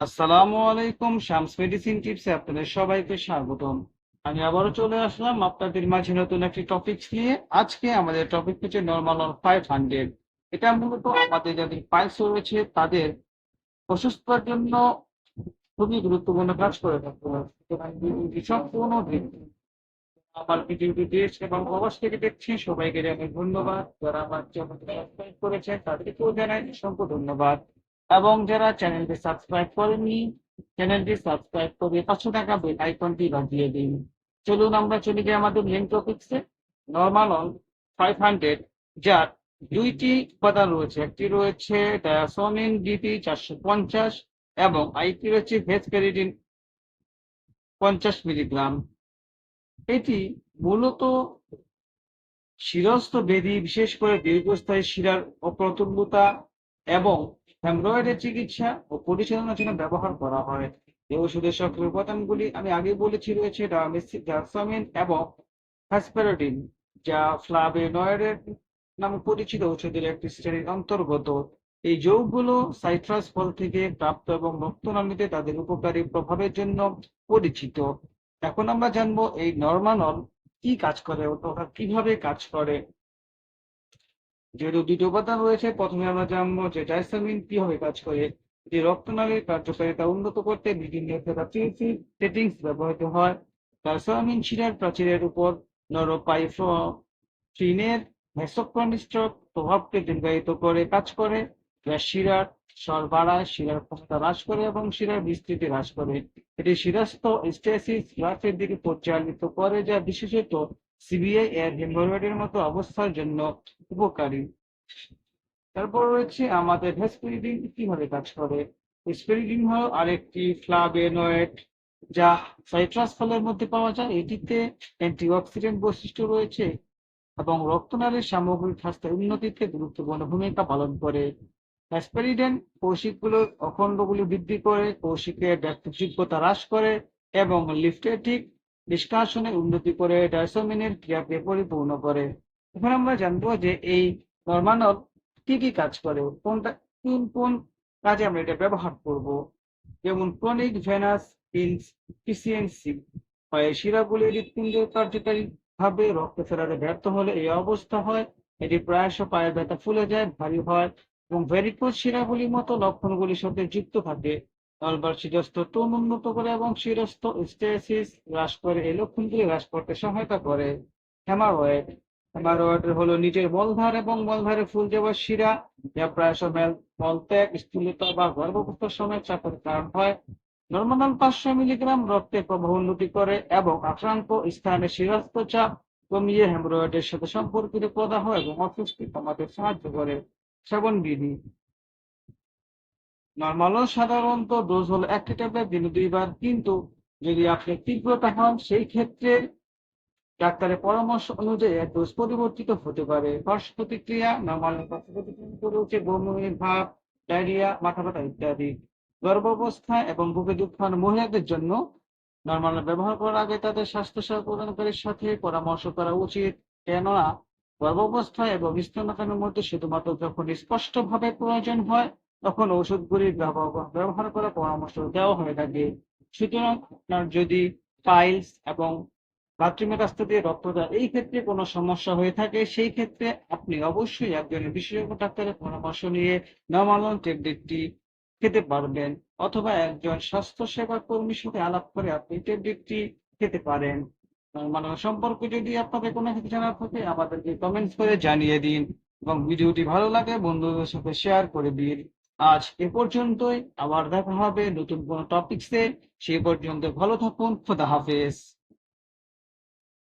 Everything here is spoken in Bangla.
আসসালামু আলাইকুম, শামস মেডিসিন টিপসে আপনাদের সবাইকে স্বাগতম। আমি আবারও চলে আসলাম আপনাদের মাঝে নতুন একটি টপিক নিয়ে। আজকে আমাদের টপিক হচ্ছে নর্মাল অন ফাইভ হান্ড্রেড এটা মূলত আমাদের যাদের পাইলস রয়েছে, তাদের অসুস্থতার জন্য খুবই গুরুত্বপূর্ণ কাজ করে থাকতে ভিডিওটি সম্পূর্ণ আমার ভিডিওটি দেশ এবং প্রবাস থেকে দেখছি সবাইকে জানাই ধন্যবাদ। যারা আমার সাবস্ক্রাইব করেছেন, তাদেরকেও জানাই অসংখ্য ধন্যবাদ। এবং যারা চ্যানেলটি সাবস্ক্রাইব করেননি, চ্যানেলটি সাবস্ক্রাইব করে পাঁচশো টাকা বেল আইকনটি বাজিয়ে দিন। চলুন আমরা চলে যাই আমাদের মেন টপিক্সে নর্মাল অন ফাইভ হান্ড্রেড যার দুইটি উপাদান রয়েছে। একটি রয়েছে ডায়াসোমিন ডিপি চারশো পঞ্চাশ এবং আইটি রয়েছে ভেসপেরিডিন পঞ্চাশ মিলিগ্রাম এটি মূলত শিরস্থ বেদি বিশেষ করে দীর্ঘস্থায়ী শিরার অপ্রতুল্যতা এবং হেমরয়েডের চিকিৎসা ও পরিচালনার জন্য ব্যবহার করা হয়। এই ওষুধের সক্রিয় উপাদানগুলি আমি আগে বলেছি রয়েছে ডায়ামিন এবং হ্যাসপেরোডিন যা ফ্লাভেনয়েডের নামে পরিচিত ওষুধের একটি শ্রেণির অন্তর্গত। এই যৌগগুলো সাইট্রাস ফল থেকে প্রাপ্ত এবং রক্তনালীতে তাদের উপকারী প্রভাবের জন্য পরিচিত। এখন আমরা জানব এই নরমানল কি কাজ করে অথবা কীভাবে কাজ করে। যেহেতু দুটি উপাদান রয়েছে, প্রথমে আমরা জানব যে ডাইসামিন কীভাবে কাজ করে এটি রক্তনালীর কার্যকারিতা উন্নত করতে বিভিন্ন সেটিংস ব্যবহৃত হয়। ডাইসামিন শিরার প্রাচীরের উপর নরোপাইফ্রিনের মেসোক্রনিস্ট প্রভাবকে দীর্ঘায়িত করে কাজ করে। যা শিরার স্বর বাড়ায়, শিরার ক্ষমতা হ্রাস করে এবং শিরার বিস্তৃতি হ্রাস করে। এটি শিরাস্থ স্টেসিস হ্রাসের দিকে পরিচালিত করে, যা বিশেষত সিবিআই এর মতো অবস্থার জন্য উপকারী। তারপর রয়েছে আমাদের হেসপিরিডিন কীভাবে কাজ করে? হেসপিরিডিন হলো আরেকটি ফ্লাভেনয়েড যা সাইট্রাস ফলের মধ্যে পাওয়া যায়। এটিতে অ্যান্টিঅক্সিডেন্ট বৈশিষ্ট্য রয়েছে এবং রক্তনালীর সামগ্রিক স্বাস্থ্যের উন্নতিতে গুরুত্বপূর্ণ ভূমিকা পালন করে। অ্যাসপেরিডেন কৌশিকগুলোর অখণ্ডগুলি বৃদ্ধি করে কৌশিকের ব্যক্তিযোগ্যতা হ্রাস করে এবং লিফটেটিক নিষ্কাশনে উন্নতি করে, ডাইসোমিনের ক্রিয়াকে পরিপূর্ণ করে। এখন আমরা জানব যে এই নরমানল কি কি কাজ করে, কোনটা, কোন কোন কাজে আমরা এটা ব্যবহার করব। যেমন ক্রনিক ভেনাস ইনফিসিয়েন্সি হয়, শিরাগুলি হৃৎপিণ্ডের কার্যকারী ভাবে রক্ত ফেরাতে ব্যর্থ হলে এই অবস্থা হয়। এটি প্রায়শ পায়ের ব্যথা ফুলে যায়, ভারী হয় এবং ভেরিকোজ শিরাগুলির মতো লক্ষণগুলির সাথে যুক্ত থাকে। টোন উন্নত করে এবং শিরস্থ স্টেসিস হ্রাস করে। এই লক্ষণগুলি হ্রাস করতে সহায়তা করে। হেমারয়েড হেমারয়েড হলো নিজের মলধার এবং মলধারে ফুল যাওয়ার শিরা, যা প্রায়শ মেল মলত্যাগ স্থূলতা বা গর্ভবস্থার সময় চাপের কারণ হয়। নর্মাল পাঁচশো মিলিগ্রাম রক্তের প্রবাহ উন্নতি করে এবং আক্রান্ত স্থানে শিরস্থ চাপ কমিয়ে হেমরয়েডের সাথে সম্পর্কিত প্রদাহ এবং অস্বস্তি কমাতে সাহায্য করে। সেবন বিধি নর্মালও সাধারণত ডোজ হলো একটি ট্যাবলেট দিনে দুইবার। কিন্তু যদি আপনি তীব্রতা হন সেই ক্ষেত্রে ডাক্তারের পরামর্শ অনুযায়ী ডোজ পরিবর্তিত হতে পারে। পার্শ্ব প্রতিক্রিয়া নর্মাল পার্শ্ব প্রতিক্রিয়া রয়েছে ভাব ডায়রিয়া, মাথা ব্যথা ইত্যাদি। গর্ভাবস্থা এবং বুকে দুঃখান মহিলাদের জন্য নর্মাল ব্যবহার করার আগে তাদের স্বাস্থ্যসেবা প্রদানকারীর সাথে পরামর্শ করা উচিত। কেননা, গর্ভাবস্থা এবং স্তন্যপানের মধ্যে শুধুমাত্র যখন স্পষ্টভাবে প্রয়োজন হয় তখন ওষুধগুলির ব্যবহার করার পরামর্শ দেওয়া হয়ে থাকে। সুতরাং আপনার যদি পাইলস এবং বাথরুমের রাস্তা দিয়ে রক্ত দেওয়া এই ক্ষেত্রে কোনো সমস্যা হয়ে থাকে, সেই ক্ষেত্রে আপনি অবশ্যই একজন বিশেষজ্ঞ ডাক্তারের পরামর্শ নিয়ে নর্মালন ট্যাবলেটটি খেতে পারবেন অথবা একজন স্বাস্থ্য সেবা কর্মীর সাথে আলাপ করে আপনি ট্যাবলেটটি খেতে পারেন। মানে সম্পর্কে যদি আপনাদের কোনো কিছু জানার থাকে, আমাদেরকে কমেন্টস করে জানিয়ে দিন এবং ভিডিওটি ভালো লাগে, বন্ধুদের সাথে শেয়ার করে দিন। আজ এ পর্যন্তই। আবার দেখা হবে নতুন কোনো টপিক্সে সে পর্যন্ত ভালো থাকুন। খোদা হাফেজ।